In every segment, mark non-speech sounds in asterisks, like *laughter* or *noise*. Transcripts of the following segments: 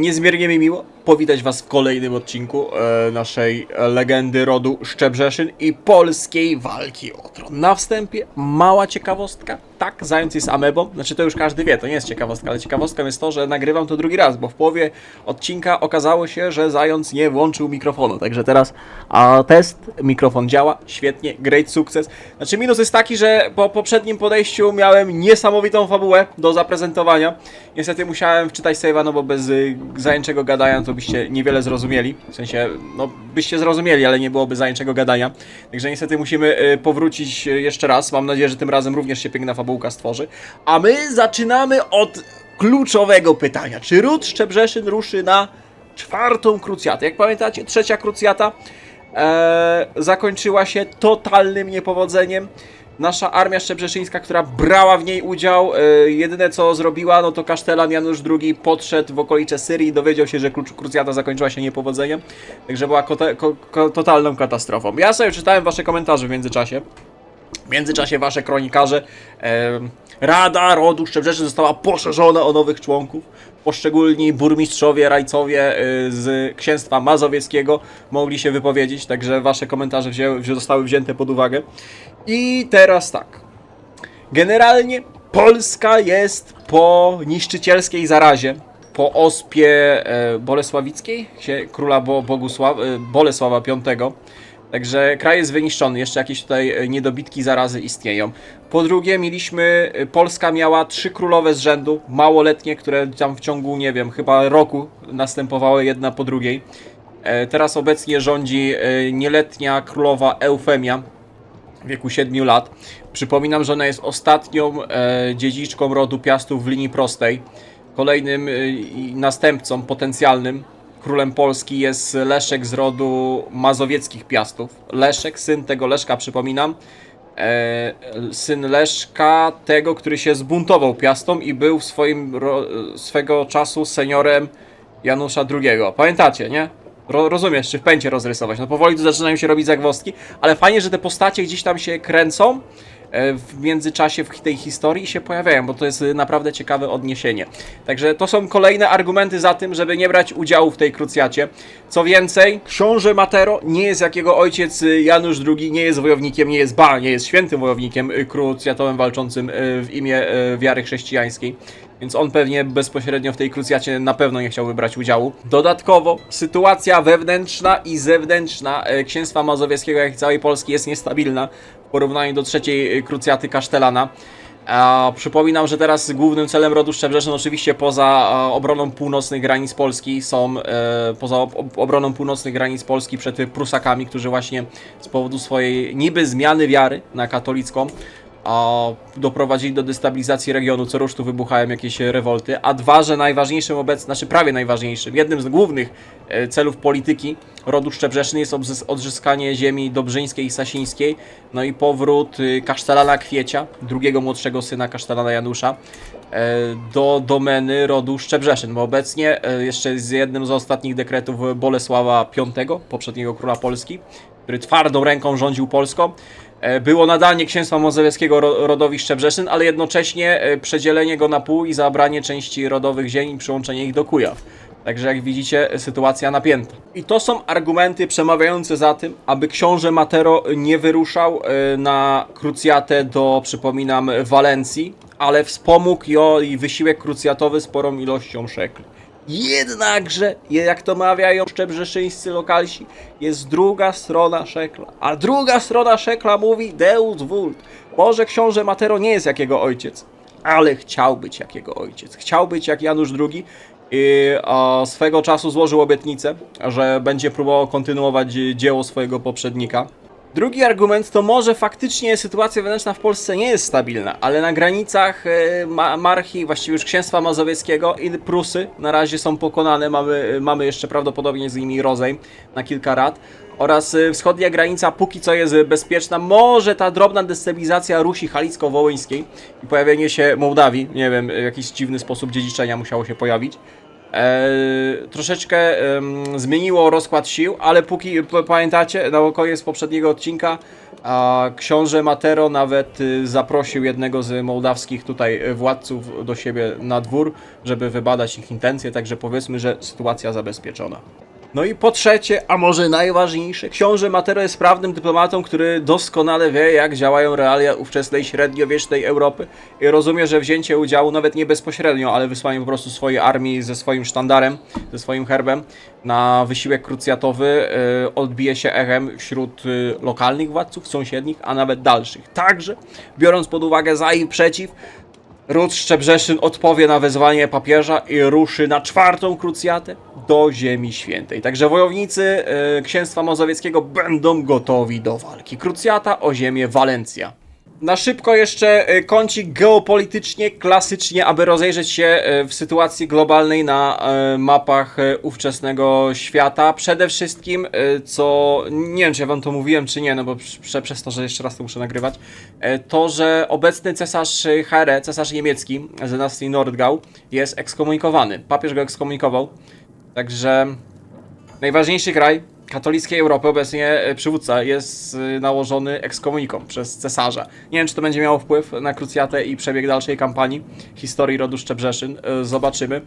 Niezmiernie mi miło powitać Was w kolejnym odcinku e, naszej legendy rodu Szczebrzeszyn i polskiej walki o tron. Na wstępie mała ciekawostka. Tak, zając jest amebą. Znaczy to już każdy wie, to nie jest ciekawostka, ale ciekawostką jest to, że nagrywam to drugi raz, bo w połowie odcinka okazało się, że zając nie włączył mikrofonu. Także teraz a, test, mikrofon działa, świetnie, great sukces. Znaczy minus jest taki, że po poprzednim podejściu miałem niesamowitą fabułę do zaprezentowania. Niestety musiałem wczytać save'a, no bo bez y, zajęczego gadania to byście niewiele zrozumieli. W sensie, no byście zrozumieli, ale nie byłoby zajęczego gadania. Także niestety musimy y, powrócić y, jeszcze raz. Mam nadzieję, że tym razem również się piękna fabułka stworzy. A my zaczynamy od kluczowego pytania. Czy ród Szczebrzeszyn ruszy na czwartą krucjatę? Jak pamiętacie, trzecia krucjata e, zakończyła się totalnym niepowodzeniem. Nasza armia szczebrzeszyńska, która brała w niej udział, e, jedyne co zrobiła, no to kasztelan Janusz II podszedł w okolice Syrii i dowiedział się, że kru- krucjata zakończyła się niepowodzeniem. Także była ko, totalną katastrofą. Ja sobie czytałem wasze komentarze w międzyczasie. W międzyczasie wasze kronikarze. em, Rada Rodu Szczebrzeszyn została poszerzona o nowych członków. Poszczególni burmistrzowie, rajcowie y, z księstwa mazowieckiego mogli się wypowiedzieć, także wasze komentarze wzięły, wzię- zostały wzięte pod uwagę. I teraz tak. Generalnie Polska jest po niszczycielskiej zarazie, po ospie e, Bolesławickiej, króla e, Bolesława V. Także kraj jest wyniszczony, jeszcze jakieś tutaj e, niedobitki zarazy istnieją. Po drugie, mieliśmy, e, Polska miała trzy królowe z rzędu, małoletnie, które tam w ciągu, nie wiem, chyba roku następowały jedna po drugiej. E, Teraz obecnie rządzi nieletnia królowa Eufemia, w wieku 7 lat. Przypominam, że ona jest ostatnią dziedziczką rodu Piastów w linii prostej. Kolejnym następcą potencjalnym królem Polski jest Leszek z rodu mazowieckich Piastów. Leszek, syn tego Leszka, przypominam. E, syn Leszka, tego, który się zbuntował Piastom i był swoim swego czasu seniorem Janusza II. Pamiętacie, nie? Ro, rozumiesz, czy w pęcie rozrysować. No powoli tu zaczynają się robić zagwozdki, ale fajnie, że te postacie gdzieś tam się kręcą w międzyczasie w tej historii się pojawiają, bo to jest e, naprawdę ciekawe odniesienie. Także to są kolejne argumenty za tym, żeby nie brać udziału w tej krucjacie. Co więcej, książę Matero nie jest jak jego ojciec Janusz II, nie jest wojownikiem, nie jest ba, nie jest świętym wojownikiem krucjatowym walczącym y, w imię y, wiary chrześcijańskiej. Więc on pewnie bezpośrednio w tej krucjacie na pewno nie chciałby brać udziału. Dodatkowo sytuacja wewnętrzna i zewnętrzna e, księstwa mazowieckiego, jak i całej Polski jest niestabilna w porównaniu do trzeciej e, krucjaty Kasztelana. A, przypominam, że teraz głównym celem rodu Szczebrzeszyn oczywiście poza e, obroną północnych granic Polski są e, poza ob obroną północnych granic Polski przed Prusakami, którzy właśnie z powodu swojej niby zmiany wiary na katolicką a doprowadzili do destabilizacji regionu, co rusz tu wybuchają jakieś rewolty, a dwa, że najważniejszym obecnie, znaczy prawie najważniejszym, jednym z głównych e, celów polityki rodu Szczebrzeszyn jest odzyskanie ziemi dobrzyńskiej i sasińskiej, no i powrót y, kasztelana Kwiecia, drugiego młodszego syna kasztelana Janusza, e, do domeny rodu Szczebrzeszyn, bo obecnie e, jeszcze z jednym z ostatnich dekretów Bolesława V, poprzedniego króla Polski, który twardą ręką rządził Polską, było nadanie księstwa mazowieckiego ro- rodowi Szczebrzeszyn, ale jednocześnie e, przedzielenie go na pół i zabranie części rodowych ziemi i przyłączenie ich do Kujaw. Także jak widzicie, e, sytuacja napięta. I to są argumenty przemawiające za tym, aby książę Matero nie wyruszał e, na krucjatę do, przypominam, Walencji, ale wspomógł ją i wysiłek krucjatowy sporą ilością szekli. Jednakże, jak to mawiają szczebrzeszyńscy lokalsi, jest druga strona szekla. A druga strona szekla mówi Deus vult. Może książę Matero nie jest jak jego ojciec, ale chciał być jak jego ojciec. Chciał być jak Janusz II i swego czasu złożył obietnicę, że będzie próbował kontynuować dzieło swojego poprzednika. Drugi argument to może faktycznie sytuacja wewnętrzna w Polsce nie jest stabilna, ale na granicach e, ma marchi, właściwie już księstwa mazowieckiego i Prusy na razie są pokonane, mamy, mamy jeszcze prawdopodobnie z nimi rozejm na kilka rat oraz e, wschodnia granica póki co jest bezpieczna, może ta drobna destabilizacja Rusi Halicko-Wołyńskiej i pojawienie się Mołdawii, nie wiem, w jakiś dziwny sposób dziedziczenia musiało się pojawić. E, troszeczkę zmieniło rozkład sił, ale póki pamiętacie, na koniec poprzedniego odcinka a książę Matero nawet y, zaprosił jednego z mołdawskich tutaj władców do siebie na dwór, żeby wybadać ich intencje, także powiedzmy, że sytuacja zabezpieczona. No i po trzecie, a może najważniejsze, książę Matero jest sprawnym dyplomatą, który doskonale wie, jak działają realia ówczesnej średniowiecznej Europy i rozumie, że wzięcie udziału, nawet nie bezpośrednio, ale wysłanie po prostu swojej armii ze swoim sztandarem, ze swoim herbem na wysiłek krucjatowy y, odbije się echem wśród y, lokalnych władców, sąsiednich, a nawet dalszych. Także, biorąc pod uwagę za i przeciw, Ród Szczebrzeszyn odpowie na wezwanie papieża i ruszy na czwartą krucjatę do Ziemi Świętej. Także wojownicy e, księstwa mazowieckiego będą gotowi do walki. Krucjata o ziemię Walencja. Na szybko jeszcze e, kącik geopolitycznie, klasycznie, aby rozejrzeć się e, w sytuacji globalnej na e, mapach ówczesnego świata. Przede wszystkim, co nie wiem, czy ja wam to mówiłem, czy nie, no bo prze, przez to, że jeszcze raz to muszę nagrywać, to, że obecny cesarz Here, cesarz niemiecki z dynastii Nordgau, jest ekskomunikowany. Papież go ekskomunikował. Także najważniejszy kraj katolickiej Europy, obecnie e, przywódca, jest e, nałożony ekskomuniką przez cesarza. Nie wiem, czy to będzie miało wpływ na krucjatę i przebieg dalszej kampanii historii rodu Szczebrzeszyn. E, Zobaczymy.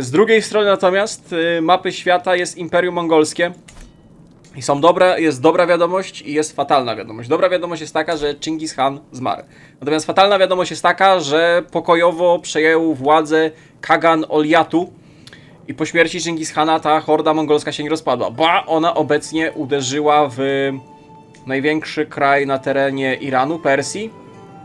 Z drugiej strony natomiast mapy świata jest Imperium Mongolskie. I są dobre, jest dobra wiadomość i jest fatalna wiadomość. Dobra wiadomość jest taka, że Chingis Khan zmarł. Natomiast fatalna wiadomość jest taka, że pokojowo przejął władzę Kagan Oliatu, i po śmierci Chingis Khana ta horda mongolska się nie rozpadła. Ba, ona obecnie uderzyła w największy kraj na terenie Iranu, Persji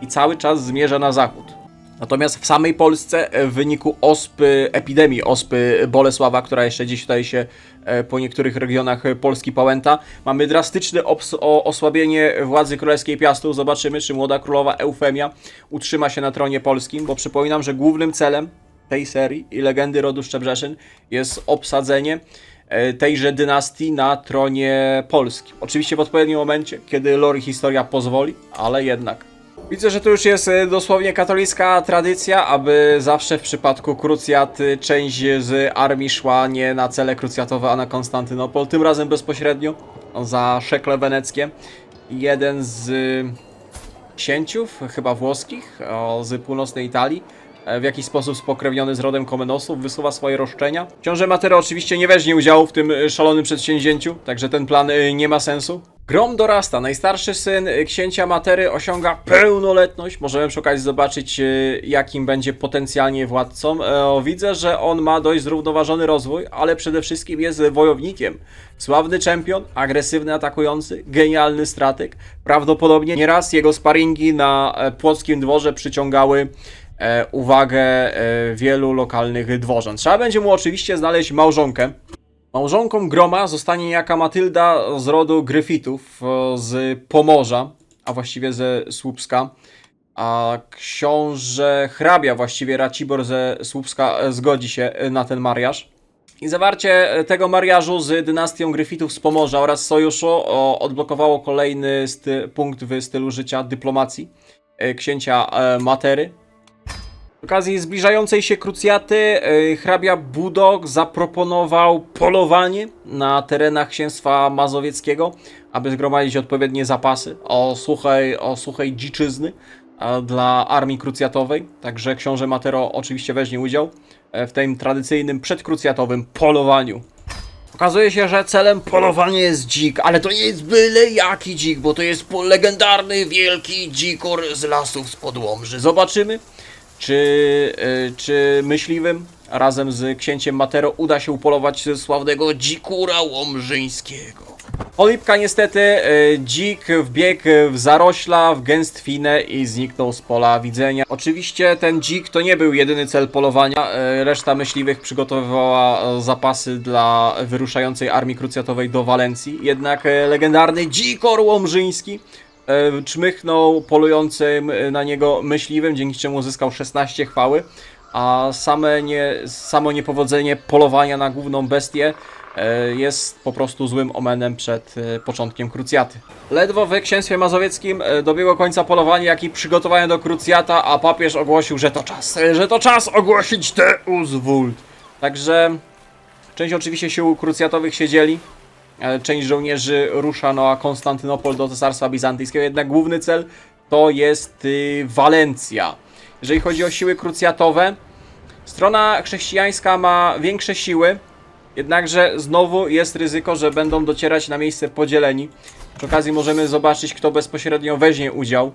i cały czas zmierza na zachód. Natomiast w samej Polsce e, w wyniku ospy, epidemii ospy Bolesława, która jeszcze dziś tutaj się e, po niektórych regionach Polski pałęta, mamy drastyczne osłabienie władzy królewskiej Piastów. Zobaczymy, czy młoda królowa Eufemia utrzyma się na tronie polskim, bo przypominam, że głównym celem tej serii i legendy rodu Szczebrzeszyn jest obsadzenie e, tejże dynastii na tronie Polski. Oczywiście w odpowiednim momencie, kiedy lore i historia pozwoli, ale jednak. Widzę, że to już jest e, dosłownie katolicka tradycja, aby zawsze w przypadku krucjat e, część z armii szła nie na cele krucjatowe, a na Konstantynopol, tym razem bezpośrednio za szekle weneckie. Jeden z księciów, chyba włoskich, z północnej Italii, w jakiś sposób spokrewniony z rodem Komenosów, wysuwa swoje roszczenia. Książę Matera oczywiście nie weźmie udziału w tym e, szalonym przedsięwzięciu, także ten plan e, nie ma sensu. Grom dorasta. Najstarszy syn e, księcia Matery osiąga pełnoletność. Możemy przy okazji zobaczyć, e, jakim będzie potencjalnie władcą. E, Widzę, że on ma dość zrównoważony rozwój, ale przede wszystkim jest wojownikiem. Sławny czempion, agresywny atakujący, genialny strateg. Prawdopodobnie nieraz jego sparingi na e, płockim dworze przyciągały e, uwagę e, wielu lokalnych dworzan. Trzeba będzie mu oczywiście znaleźć małżonkę. Małżonką Groma zostanie niejaka Matylda z rodu Gryfitów e, z Pomorza, a właściwie ze Słupska. A książę hrabia, właściwie Racibor ze Słupska e, zgodzi się e, na ten mariaż. I zawarcie e, tego mariażu z dynastią Gryfitów z Pomorza oraz sojuszu odblokowało kolejny punkt w stylu życia dyplomacji e, księcia e, Matery. Z okazji zbliżającej się krucjaty e, hrabia Budok zaproponował polowanie na terenach księstwa mazowieckiego, aby zgromadzić odpowiednie zapasy o suchej, o suchej dziczyzny dla armii krucjatowej. Także książę Matero oczywiście weźmie udział e, w tym tradycyjnym przedkrucjatowym polowaniu. Okazuje się, że celem polowania jest dzik, ale to nie jest byle jaki dzik, bo to jest legendarny wielki dzikor z lasów spod Łomży. Zobaczymy, czy, y, czy myśliwym razem z księciem Matero uda się upolować sławnego dzikura łomżyńskiego. Olipka niestety y, dzik wbiegł w zarośla, w gęstwinę i zniknął z pola widzenia. Oczywiście ten dzik to nie był jedyny cel polowania. y, Reszta myśliwych przygotowywała zapasy dla wyruszającej armii krucjatowej do Walencji. Jednak legendarny dzikor łomżyński e, czmychnął polującym e, na niego myśliwym, dzięki czemu uzyskał 16 chwały, a same nie, samo niepowodzenie polowania na główną bestię e, jest po prostu złym omenem przed e, początkiem krucjaty. Ledwo w księstwie mazowieckim e, dobiegło końca polowanie, jak i przygotowania do krucjata, a papież ogłosił, że to czas, e, że to czas ogłosić Deus Vult. Także część oczywiście sił krucjatowych siedzieli, e, część żołnierzy rusza na Konstantynopol do Cesarstwa Bizantyjskiego, jednak główny cel to jest y, Walencja. Jeżeli chodzi o siły krucjatowe, strona chrześcijańska ma większe siły, jednakże znowu jest ryzyko, że będą docierać na miejsce podzieleni. Przy okazji możemy zobaczyć, kto bezpośrednio weźmie udział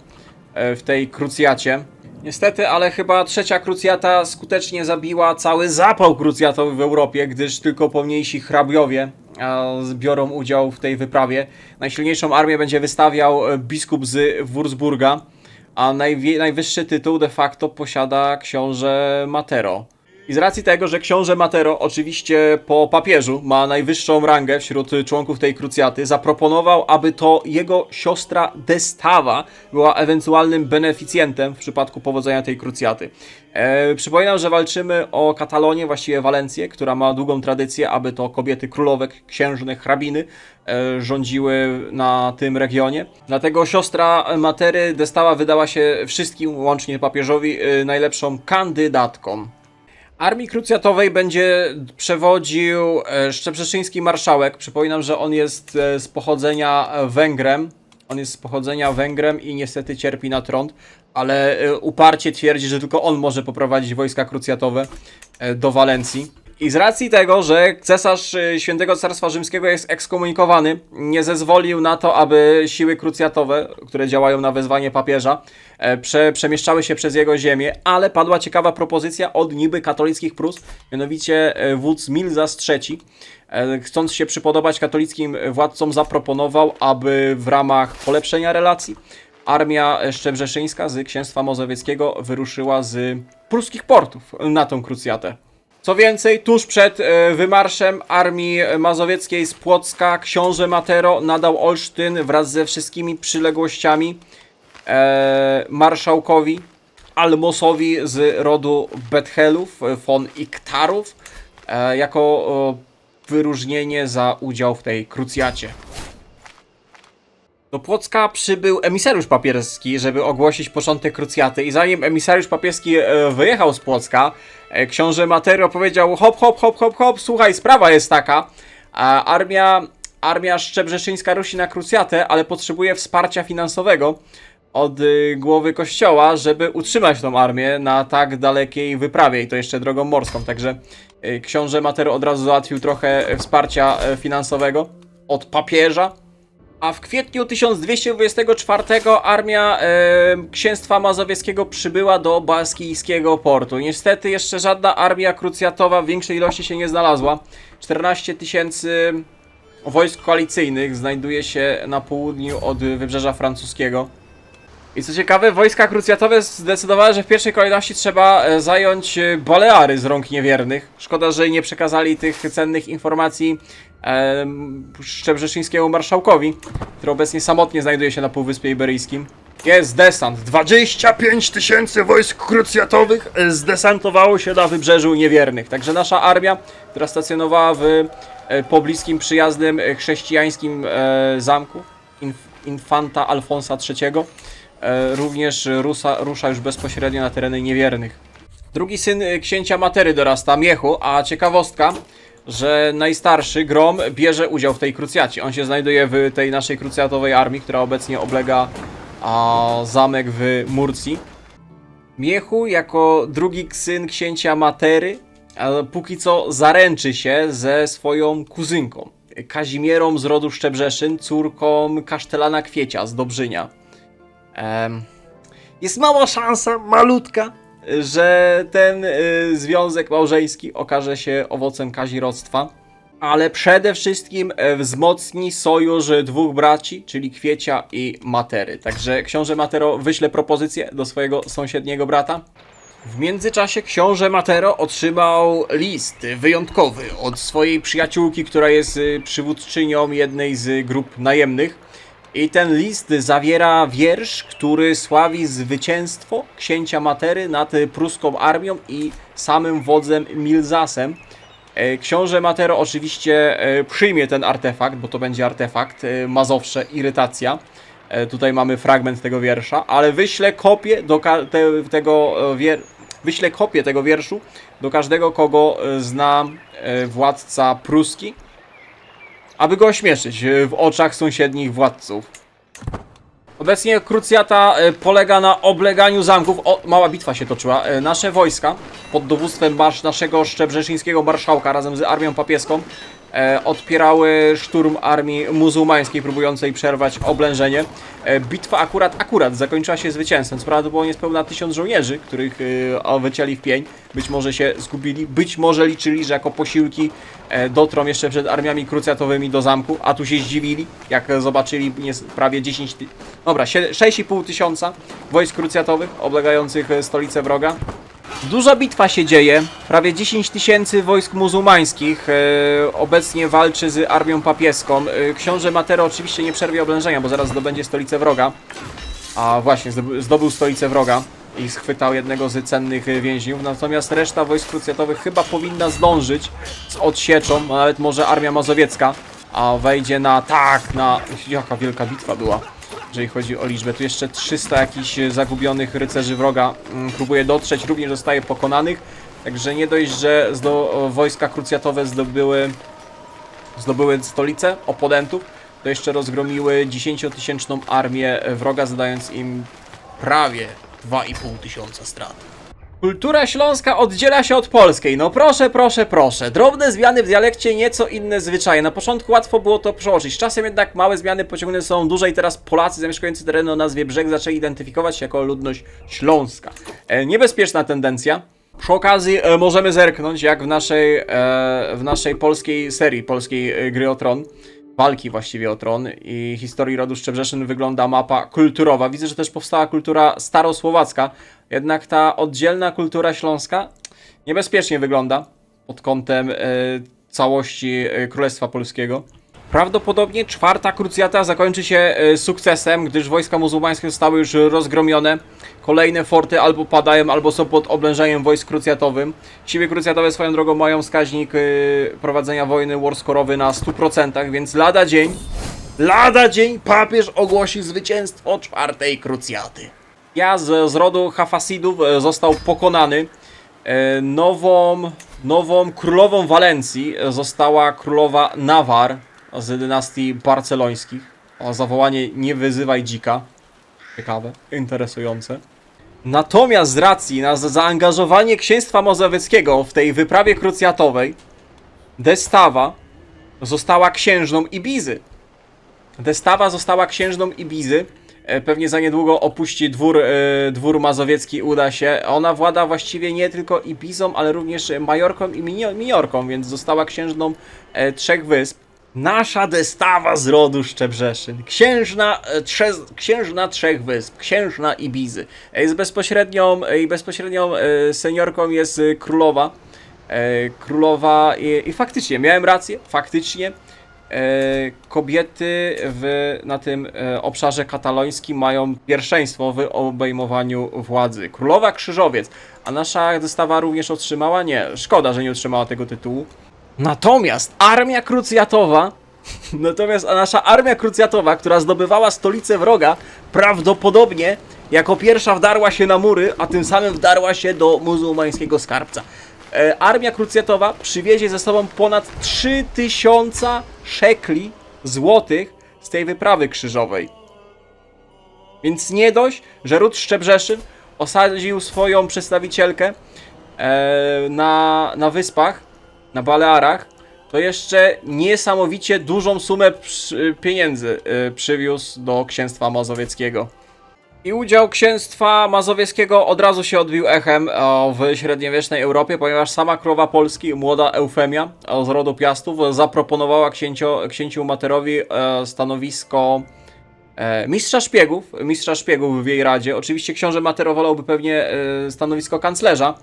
e, w tej krucjacie. Niestety, ale chyba trzecia krucjata skutecznie zabiła cały zapał krucjatowy w Europie, gdyż tylko pomniejsi hrabiowie e, biorą udział w tej wyprawie. Najsilniejszą armię będzie wystawiał e, biskup z Wurzburga, a najwyższy tytuł de facto posiada książę Matero. I z racji tego, że książę Matero oczywiście po papieżu ma najwyższą rangę wśród członków tej krucjaty, zaproponował, aby to jego siostra Destawa była ewentualnym beneficjentem w przypadku powodzenia tej krucjaty. E, przypominam, że walczymy o Katalonię, właściwie Walencję, która ma długą tradycję, aby to kobiety królowe, księżne, hrabiny e, rządziły na tym regionie. Dlatego siostra Matery Destawa wydała się wszystkim, łącznie papieżowi, e, najlepszą kandydatką. Armii krucjatowej będzie przewodził e, Szczebrzeszyński marszałek. Przypominam, że on jest e, z pochodzenia Węgrem. On jest z pochodzenia Węgrem i niestety cierpi na trąd, ale e, uparcie twierdzi, że tylko on może poprowadzić wojska krucjatowe do Walencji. I z racji tego, że cesarz e, Świętego Carstwa Rzymskiego jest ekskomunikowany, nie zezwolił na to, aby siły krucjatowe, które działają na wezwanie papieża, e, prze, przemieszczały się przez jego ziemię, ale padła ciekawa propozycja od niby katolickich Prus, mianowicie e, wódz Milzas III, e, chcąc się przypodobać katolickim władcom, zaproponował, aby w ramach polepszenia relacji armia szczebrzeszyńska z księstwa mozowieckiego wyruszyła z pruskich portów na tą krucjatę. Co więcej, tuż przed e, wymarszem armii mazowieckiej z Płocka książę Matero nadał Olsztyn wraz ze wszystkimi przyległościami e, marszałkowi Almosowi z rodu Bethelów e, von Iktarów jako wyróżnienie za udział w tej krucjacie. Do Płocka przybył emisariusz papieski, żeby ogłosić początek krucjaty. I zanim emisariusz papieski e, wyjechał z Płocka, e, książę Materio powiedział hop, hop, hop, hop, hop, słuchaj, sprawa jest taka, armia, armia szczebrzeszyńska rusi na krucjatę, ale potrzebuje wsparcia finansowego od y, głowy kościoła, żeby utrzymać tą armię na tak dalekiej wyprawie i to jeszcze drogą morską, także książę Matero od razu załatwił trochę wsparcia e, finansowego od papieża, a w kwietniu 1224 armia e, księstwa mazowieckiego przybyła do baskijskiego portu. Niestety jeszcze żadna armia krucjatowa w większej ilości się nie znalazła. 14 tysięcy wojsk koalicyjnych znajduje się na południu od wybrzeża francuskiego. I co ciekawe, wojska krucjatowe zdecydowały, że w pierwszej kolejności trzeba e, zająć e, Baleary z rąk niewiernych. Szkoda, że nie przekazali tych cennych informacji Szczebrzeszyńskiemu marszałkowi, który obecnie samotnie znajduje się na Półwyspie Iberyjskim. Jest desant. 25 tysięcy wojsk krucjatowych e, zdesantowało się na wybrzeżu niewiernych. Także nasza armia, która stacjonowała w e, pobliskim, przyjaznym e, chrześcijańskim zamku Inf Infanta Alfonsa III, również rusa, rusza już bezpośrednio na tereny niewiernych. Drugi syn księcia Matery dorasta, Miechu, a ciekawostka, że najstarszy, Grom, bierze udział w tej krucjacie. On się znajduje w tej naszej krucjatowej armii, która obecnie oblega a, zamek w Murcji. Miechu, jako drugi syn księcia Matery, a póki co zaręczy się ze swoją kuzynką, Kazimierą z rodu Szczebrzeszyn, córką kasztelana Kwiecia z Dobrzynia. Em, jest mała szansa, malutka, że ten y, związek małżeński okaże się owocem kazirodztwa, ale przede wszystkim e, wzmocni sojusz dwóch braci, czyli Kwiecia i Matery. Także książę Matero wyśle propozycję do swojego sąsiedniego brata. W międzyczasie książę Matero otrzymał list wyjątkowy od swojej przyjaciółki, która jest y, przywódczynią jednej z grup najemnych. I ten list zawiera wiersz, który sławi zwycięstwo księcia Matery nad pruską armią i samym wodzem Milzasem. E, Książę Matero oczywiście e, przyjmie ten artefakt, bo to będzie artefakt e, Mazowsze, irytacja. Tutaj mamy fragment tego wiersza, ale wyślę kopię do te, tego wier- wyślę kopię tego wierszu do każdego, kogo zna władca pruski, aby go ośmieszyć e, w oczach sąsiednich władców. Obecnie krucjata e, polega na obleganiu zamków. O, mała bitwa się toczyła. E, Nasze wojska pod dowództwem marsz naszego szczebrzeszyńskiego marszałka razem z armią papieską odpierały szturm armii muzułmańskiej próbującej przerwać oblężenie. E, bitwa akurat, akurat zakończyła się zwycięstwem. Co prawda to było niespełna tysiąc żołnierzy, których e, wycięli w pień. Być może się zgubili, być może liczyli, że jako posiłki e, dotrą jeszcze przed armiami krucjatowymi do zamku, a tu się zdziwili, jak zobaczyli prawie 10, ty- dobra, sie- 6,5 tysiąca wojsk krucjatowych oblegających e, stolicę wroga. Duża bitwa się dzieje, prawie 10 tysięcy wojsk muzułmańskich e, obecnie walczy z armią papieską. E, książę Matero oczywiście nie przerwie oblężenia, bo zaraz zdobędzie stolicę wroga. A właśnie, zdobył, stolicę wroga i schwytał jednego z cennych więźniów. Natomiast reszta wojsk krucjatowych chyba powinna zdążyć z odsieczą, a nawet może armia mazowiecka, a wejdzie na tak, na. Jaka wielka bitwa była, jeżeli chodzi o liczbę. Tu jeszcze 300 jakichś e, zagubionych rycerzy wroga mm, próbuje dotrzeć, również zostaje pokonanych. Także nie dość, że zdo, wojska krucjatowe zdobyły zdobyły stolicę oponentów, to jeszcze rozgromiły 10-tysięczną armię wroga, zadając im prawie 2,5 tysiąca strat. Kultura śląska oddziela się od polskiej. No proszę, proszę, proszę. Drobne zmiany w dialekcie, nieco inne zwyczaje. Na początku łatwo było to przełożyć. Czasem jednak małe zmiany pociągnięte są dłużej i teraz Polacy zamieszkujący tereny o nazwie Brzeg zaczęli identyfikować się jako ludność śląska. E, niebezpieczna tendencja. Przy okazji e, możemy zerknąć, jak w naszej, e, w naszej polskiej serii, polskiej e, gry o tron, walki właściwie o tron i historii rodu Szczebrzeszyn wygląda mapa kulturowa. Widzę, że też powstała kultura starosłowacka, jednak ta oddzielna kultura śląska niebezpiecznie wygląda pod kątem e, całości e, Królestwa Polskiego. Prawdopodobnie czwarta krucjata zakończy się e, sukcesem, gdyż wojska muzułmańskie zostały już rozgromione. Kolejne forty albo padają, albo są pod oblężeniem wojsk krucjatowym. Siły krucjatowe swoją drogą mają wskaźnik e, prowadzenia wojny warscorowy na 100%, więc lada dzień, lada dzień papież ogłosi zwycięstwo czwartej krucjaty. Ja z, z rodu Hafasidów e, został pokonany. Nową, nową królową Walencji została królowa Nawar z dynastii barcelońskich. O zawołanie nie wyzywaj dzika. Ciekawe, interesujące. Natomiast z racji na za- zaangażowanie księstwa mozawieckiego w tej wyprawie krucjatowej, Destawa została księżną Ibizy. Destawa została księżną Ibizy. E, Pewnie za niedługo opuści dwór, e, dwór mazowiecki, uda się. Ona włada właściwie nie tylko Ibizą, ale również Majorką i Minio- Minorką, więc została księżną e, trzech wysp. Nasza Destawa z rodu Szczebrzeszyn. Księżna, e, trze, księżna trzech wysp. Księżna Ibizy. E, Jest bezpośrednią, e, bezpośrednią seniorką jest królowa. Królowa i, i faktycznie, miałem rację, faktycznie kobiety w, na tym obszarze katalońskim mają pierwszeństwo w obejmowaniu władzy. Królowa Krzyżowiec, a nasza dostawa również otrzymała? Nie, szkoda, że nie otrzymała tego tytułu. Natomiast armia krucjatowa, *laughs* natomiast nasza armia krucjatowa, która zdobywała stolicę wroga, prawdopodobnie jako pierwsza wdarła się na mury, a tym samym wdarła się do muzułmańskiego skarbca. E, armia krucjatowa przywiezie ze sobą ponad 3000 szekli złotych z tej wyprawy krzyżowej. Więc nie dość, że ród Szczebrzeszyn osadził swoją przedstawicielkę e, na, na wyspach, na Balearach, to jeszcze niesamowicie dużą sumę pieniędzy e, przywiózł do księstwa mazowieckiego. I udział księstwa mazowieckiego od razu się odbił echem w średniowiecznej Europie, ponieważ sama królowa Polski, młoda Eufemia z rodu Piastów, zaproponowała księcio, księciu Materowi e, stanowisko e, mistrza szpiegów, mistrza szpiegów w jej radzie. Oczywiście książę Matero wolałby pewnie e, stanowisko kanclerza,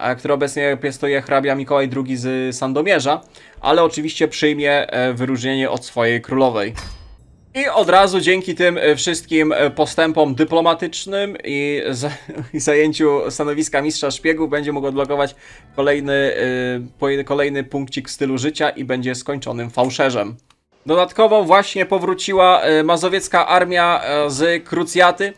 e, które obecnie piastuje hrabia Mikołaj II z Sandomierza, ale oczywiście przyjmie e, wyróżnienie od swojej królowej. I od razu dzięki tym e, wszystkim postępom dyplomatycznym i, *laughs* i zajęciu stanowiska mistrza szpiegów będzie mógł odblokować kolejny, kolejny punkcik stylu życia i będzie skończonym fałszerzem. Dodatkowo właśnie powróciła mazowiecka armia z Krucjaty.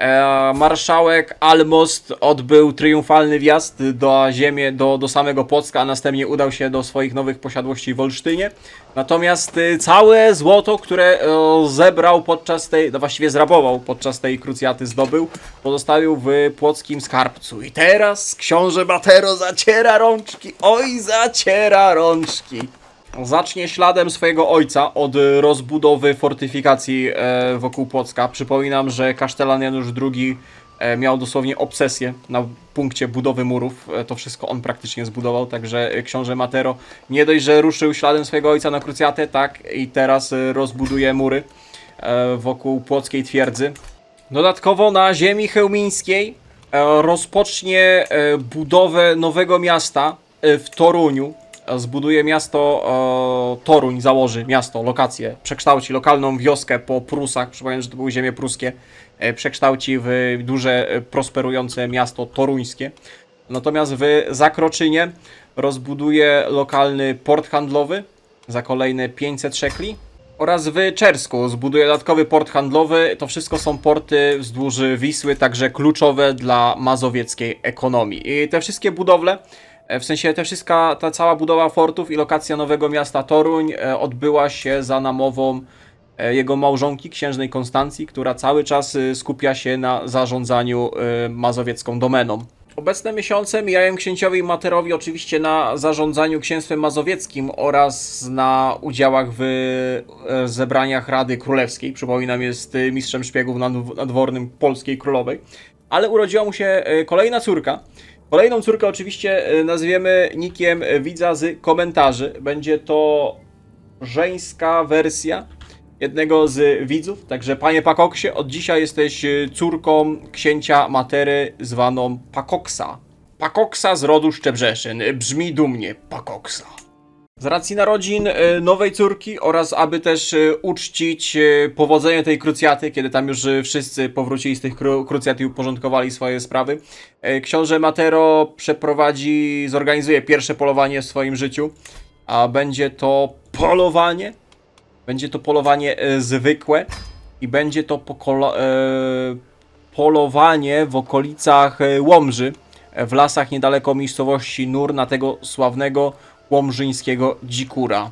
E, marszałek Almost odbył triumfalny wjazd do ziemię, do, do samego Płocka, a następnie udał się do swoich nowych posiadłości w Olsztynie. Natomiast y, całe złoto, które e, zebrał podczas tej, no właściwie zrabował podczas tej krucjaty zdobył, pozostawił w płockim skarbcu. I teraz książę Matero zaciera rączki, oj zaciera rączki. Zacznie śladem swojego ojca od rozbudowy fortyfikacji e, wokół Płocka. Przypominam, że kasztelan Janusz II e, miał dosłownie obsesję na punkcie budowy murów. E, to wszystko on praktycznie zbudował, także książę Matero nie dość, że ruszył śladem swojego ojca na krucjatę, tak i teraz rozbuduje mury wokół płockiej twierdzy. Dodatkowo na ziemi chełmińskiej rozpocznie budowę nowego miasta w Toruniu. E, Zbuduje miasto e, Toruń, założy miasto, lokację, przekształci lokalną wioskę po Prusach, przypominam, że to były ziemie pruskie, e, przekształci w duże, e, prosperujące miasto toruńskie. Natomiast w Zakroczynie rozbuduje lokalny port handlowy za kolejne 500 szekli oraz w Czersku zbuduje dodatkowy port handlowy. To wszystko są porty wzdłuż Wisły, także kluczowe dla mazowieckiej ekonomii. I te wszystkie budowle, w sensie te wszystka, ta cała budowa fortów i lokacja nowego miasta Toruń e, odbyła się za namową e, jego małżonki, księżnej Konstancji, która cały czas e, skupia się na zarządzaniu e, mazowiecką domeną. Obecne miesiące mijają księciowi Materowi oczywiście na zarządzaniu księstwem mazowieckim oraz na udziałach w e, zebraniach Rady Królewskiej. Przypominam, jest e, mistrzem szpiegów nad- nadwornym polskiej królowej. Ale urodziła mu się e, kolejna córka. Kolejną córkę oczywiście e, nazwiemy nikiem e, widza z komentarzy. Będzie to żeńska wersja jednego z widzów. Także panie Pakoksie, od dzisiaj jesteś y, córką księcia Matery zwaną Pakoksa. Pakoksa z rodu Szczebrzeszyn. Brzmi dumnie, Pakoksa. Z racji narodzin y, nowej córki oraz aby też y, uczcić y, powodzenie tej krucjaty, kiedy tam już wszyscy powrócili z tych kru- krucjat i uporządkowali swoje sprawy, książę Matero przeprowadzi, zorganizuje pierwsze polowanie w swoim życiu, a będzie to polowanie będzie to polowanie e, zwykłe i będzie to e, polowanie w okolicach e, Łomży, e, w lasach niedaleko miejscowości Nur na tego sławnego łomżyńskiego dzikura.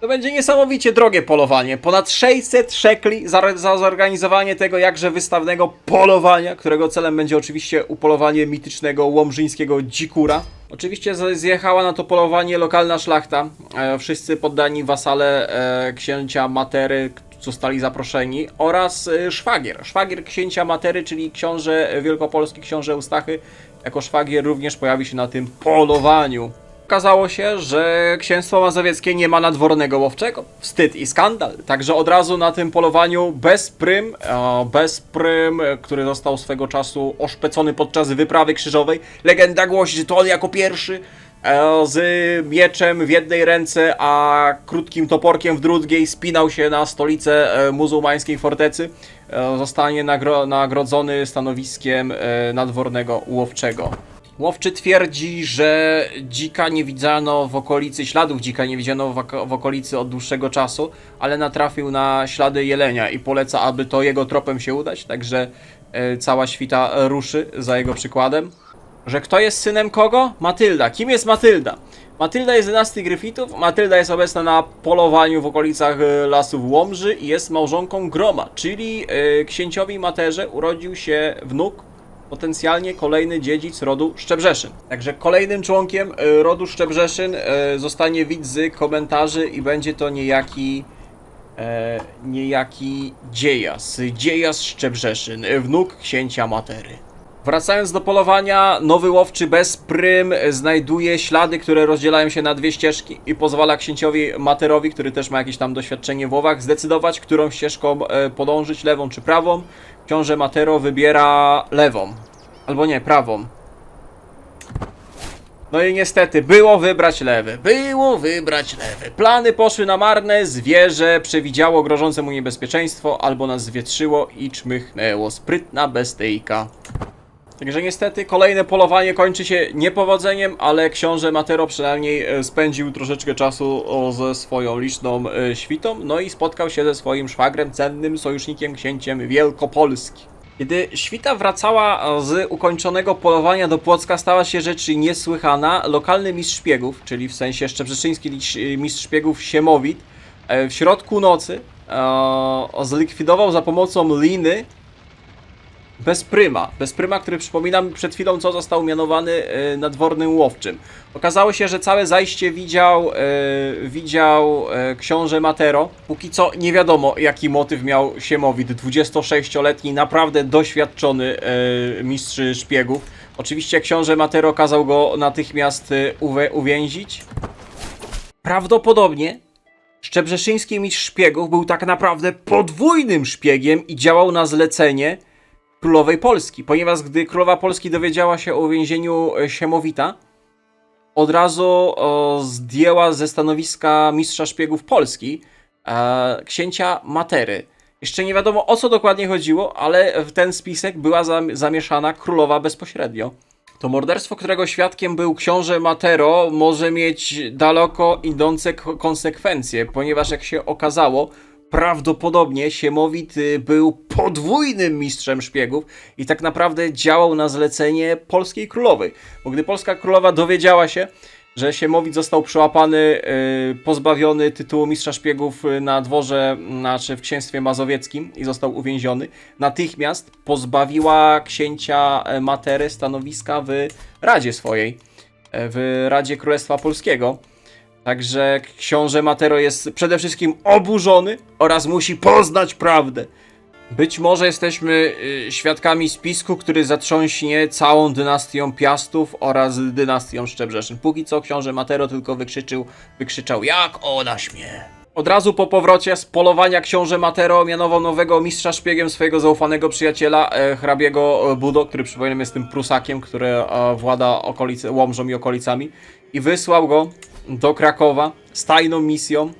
To będzie niesamowicie drogie polowanie. Ponad 600 szekli za, za zorganizowanie tego jakże wystawnego polowania, którego celem będzie oczywiście upolowanie mitycznego łomżyńskiego dzikura. Oczywiście zjechała na to polowanie lokalna szlachta. E, wszyscy poddani wasale e, księcia Matery zostali zaproszeni oraz e, szwagier. Szwagier księcia Matery, czyli książę wielkopolski, książę Ustachy, jako szwagier również pojawi się na tym polowaniu. Okazało się, że księstwo mazowieckie nie ma nadwornego łowczego. Wstyd i skandal. Także od razu na tym polowaniu bez prym, bez prym, który został swego czasu oszpecony podczas wyprawy krzyżowej. Legenda głosi, że to on jako pierwszy e, z mieczem w jednej ręce, a krótkim toporkiem w drugiej spinał się na stolicę e, muzułmańskiej fortecy. E, Zostanie nagro nagrodzony stanowiskiem nadwornego łowczego. Łowczy twierdzi, że dzika nie widziano w okolicy, śladów dzika nie widziano w, oko- w okolicy od dłuższego czasu, ale natrafił na ślady jelenia i poleca, aby to jego tropem się udać, także e, cała świta ruszy za jego przykładem. Że kto jest synem kogo? Matylda. Kim jest Matylda? Matylda jest z dynastii Gryfitów. Matylda jest obecna na polowaniu w okolicach e, lasów Łomży i jest małżonką Groma, czyli e, księciowi Materze urodził się wnuk, potencjalnie kolejny dziedzic rodu Szczebrzeszyn. Także kolejnym członkiem e, rodu Szczebrzeszyn e, zostanie widz komentarzy i będzie to niejaki e, niejaki dziejas, dziejas Szczebrzeszyn, wnuk księcia Matery. Wracając do polowania, nowy łowczy bez prym znajduje ślady, które rozdzielają się na dwie ścieżki i pozwala księciowi Materowi, który też ma jakieś tam doświadczenie w łowach, zdecydować, którą ścieżką e, podążyć, lewą czy prawą. Książę Matero wybiera lewą. Albo nie, prawą. No i niestety, było wybrać lewy. Było wybrać lewy. Plany poszły na marne, zwierzę przewidziało grożące mu niebezpieczeństwo, albo nas zwietrzyło i czmychnęło. Sprytna bestyjka. Także niestety kolejne polowanie kończy się niepowodzeniem, ale książę Matero przynajmniej e, spędził troszeczkę czasu ze swoją liczną e, świtą, no i spotkał się ze swoim szwagrem, cennym sojusznikiem, księciem Wielkopolski. Kiedy świta wracała z ukończonego polowania do Płocka, stała się rzecz niesłychana. Lokalny mistrz szpiegów, czyli w sensie szczebrzeszyński liś- mistrz szpiegów Siemowit, e, w środku nocy e, zlikwidował za pomocą liny Bezpryma. Bezpryma, który przypominam przed chwilą co został mianowany e, nadwornym łowczym. Okazało się, że całe zajście widział, e, widział e, książę Matero. Póki co nie wiadomo jaki motyw miał Siemowit, 26-letni, naprawdę doświadczony e, mistrz szpiegów. Oczywiście książę Matero kazał go natychmiast e, uwe, uwięzić. Prawdopodobnie Szczebrzeszyński mistrz szpiegów był tak naprawdę podwójnym szpiegiem i działał na zlecenie królowej Polski, ponieważ gdy królowa Polski dowiedziała się o uwięzieniu e, Siemowita, od razu o, zdjęła ze stanowiska mistrza szpiegów Polski e, księcia Matery. Jeszcze nie wiadomo o co dokładnie chodziło, ale w ten spisek była zam- zamieszana królowa bezpośrednio. To morderstwo, którego świadkiem był książę Matero, może mieć daleko idące ko- konsekwencje, ponieważ jak się okazało, prawdopodobnie Siemowit y, był podwójnym mistrzem szpiegów i tak naprawdę działał na zlecenie polskiej królowej. Bo gdy polska królowa dowiedziała się, że Siemowit został przyłapany, y, pozbawiony tytułu mistrza szpiegów y, na dworze, znaczy w księstwie mazowieckim i został uwięziony, natychmiast pozbawiła księcia e, Matery stanowiska w Radzie swojej, e, w Radzie Królestwa Polskiego. Także książę Matero jest przede wszystkim oburzony oraz musi poznać prawdę. Być może jesteśmy y, świadkami spisku, który zatrząśnie całą dynastią Piastów oraz dynastią Szczebrzeszyn. Póki co książę Matero tylko wykrzyczył, wykrzyczał jak ona śmie. Od razu po powrocie z polowania książę Matero mianował nowego mistrza szpiegiem swojego zaufanego przyjaciela, e, hrabiego e, Budo, który przypominam jest tym prusakiem, który e, włada okolice, Łomżą i okolicami i wysłał go do Krakowa z tajną misją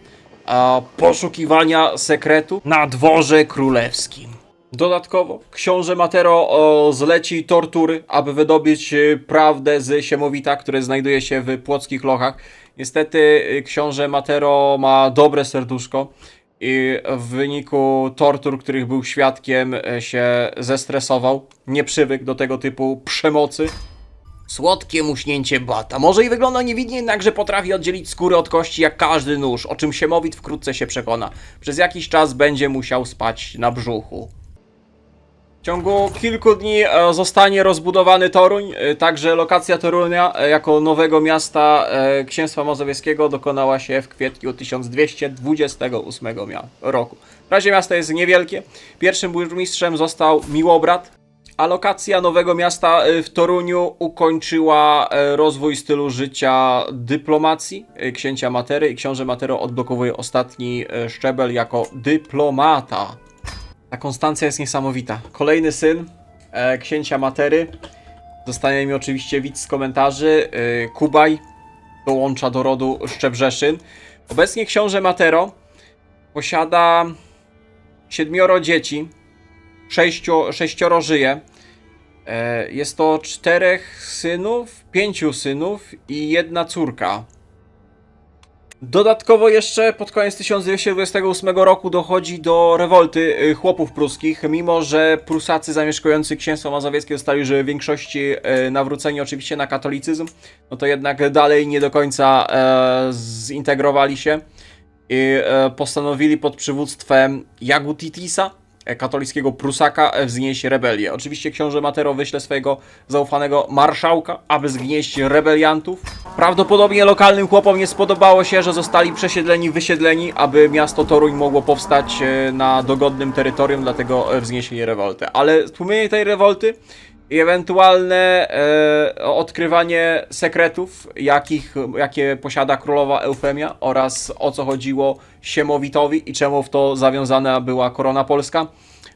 poszukiwania sekretu na dworze królewskim. Dodatkowo książę Matero o, zleci tortury, aby wydobyć e, prawdę z Siemowita, który znajduje się w płockich lochach. Niestety e, książę Matero ma dobre serduszko i w wyniku tortur, których był świadkiem, e, się zestresował. Nie przywykł do tego typu przemocy. Słodkie muśnięcie bata. Może i wygląda niewidnie, jednakże potrafi oddzielić skórę od kości jak każdy nóż, o czym Siemowit wkrótce się przekona. Przez jakiś czas będzie musiał spać na brzuchu. W ciągu kilku dni e, zostanie rozbudowany Toruń, e, także lokacja Torunia e, jako nowego miasta Księstwa Mazowieckiego dokonała się w kwietniu 1228 mia- roku. W razie miasto jest niewielkie. Pierwszym burmistrzem został Miłobrat, a lokacja nowego miasta e, w Toruniu ukończyła e, rozwój stylu życia dyplomacji e, księcia Matery i książę Matero odblokowuje ostatni e, szczebel jako dyplomata. Ta konstancja jest niesamowita. Kolejny syn księcia Matery. Zostanie mi oczywiście widz z komentarzy. Kubaj dołącza do rodu Szczebrzeszyn. Obecnie książę Matero posiada siedmioro dzieci. Sześcio, sześcioro żyje. E, jest to czterech synów, pięciu synów i jedna córka. Dodatkowo jeszcze pod koniec 1228 roku dochodzi do rewolty y, chłopów pruskich, mimo że Prusacy zamieszkujący księstwo mazowieckie zostali już w większości y, nawróceni oczywiście na katolicyzm, no to jednak dalej nie do końca e, zintegrowali się i e, postanowili pod przywództwem Jagutitisa, e, katolickiego Prusaka, e, wznieść rebelię. Oczywiście książę Matero wyśle swojego zaufanego marszałka, aby zgnieść rebeliantów. Prawdopodobnie lokalnym chłopom nie spodobało się, że zostali przesiedleni, wysiedleni, aby miasto Toruń mogło powstać e, na dogodnym terytorium, dlatego e, wznieśli rewoltę. Ale stłumienie tej rewolty i ewentualne e, odkrywanie sekretów, jakich, jakie posiada królowa Eufemia oraz o co chodziło Siemowitowi i czemu w to zawiązana była korona polska.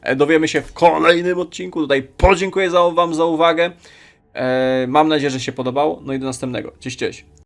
E, dowiemy się w kolejnym odcinku. Tutaj podziękuję za, Wam za uwagę. E, mam nadzieję, że się podobało. No i do następnego. Cześć, cześć.